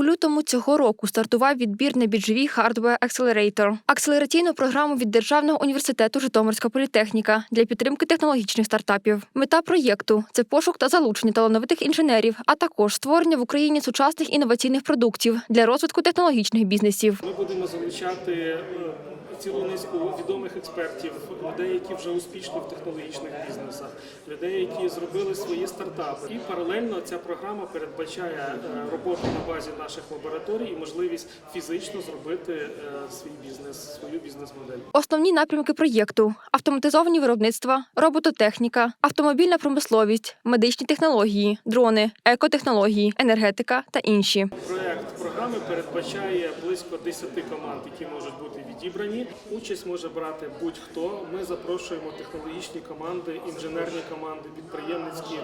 У лютому цього року стартував відбір на біджовій Hardware Accelerator – акселераційну програму від Державного університету Житомирська політехніка для підтримки технологічних стартапів. Мета проєкту це пошук та залучення талановитих інженерів, а також створення в Україні сучасних інноваційних продуктів для розвитку технологічних бізнесів. Ми будемо залучати е, цілу низку відомих експертів, людей, які вже успішні в технологічних бізнесах, людей, які зробили свої стартапи. І паралельно ця програма передбачає е, роботу на базі наших лабораторій і можливість фізично зробити е, свій бізнес, свою бізнес-модель. Основні напрямки проєкту: автоматизовані виробництва, робототехніка, автомобільна промисловість, медичні технології, дрони, екотехнології, енергетика та інші. Проект програми передбачає близько 10 команд, які можуть бути відібрані. Участь може брати будь-хто. Ми запрошуємо технологічні команди, інженерні команди, підприємницькі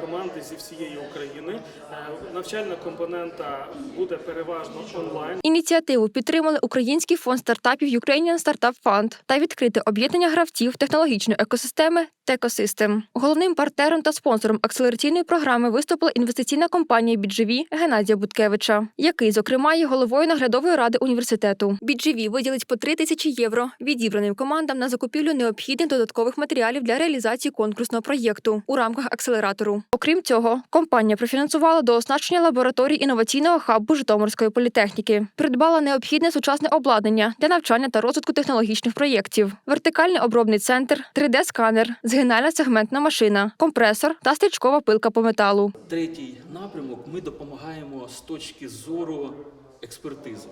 команди зі всієї України. Е, Навчальна компонента буде переважно онлайн. Ініціативу підтримали Український фонд стартапів Ukrainian Startup Fund та відкрите об'єднання гравців технологічної екосистеми Текосистем. Головним партнером та спонсором акселераційної програми виступила інвестиційна компанія Біджеві Геннадія Буткевича, який, зокрема, є головою наглядової ради університету. Біджеві виділить по 3 тисячі євро відібраним командам на закупівлю необхідних додаткових матеріалів для реалізації конкурсного проєкту у рамках акселератору. Окрім цього, компанія профінансувала до оснащення лабораторій інноваційного хабу Житомирської політехніки, придбала необхідне сучасне обладнання для навчання та розвитку технологічних проєктів, вертикальний обробний центр, 3D-сканер, згинальна сегментна машина, компресор та стрічкова пилка по металу. Третій напрямок ми допомагаємо з точки зору експертизи.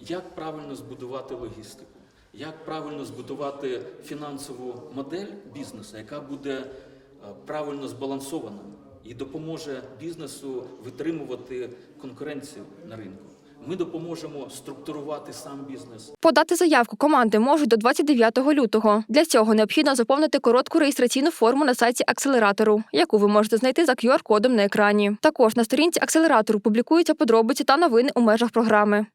Як правильно збудувати логістику, як правильно збудувати фінансову модель бізнесу, яка буде правильно збалансована і допоможе бізнесу витримувати конкуренцію на ринку. Ми допоможемо структурувати сам бізнес. Подати заявку команди можуть до 29 лютого. Для цього необхідно заповнити коротку реєстраційну форму на сайті акселератору, яку ви можете знайти за QR-кодом на екрані. Також на сторінці акселератору публікуються подробиці та новини у межах програми.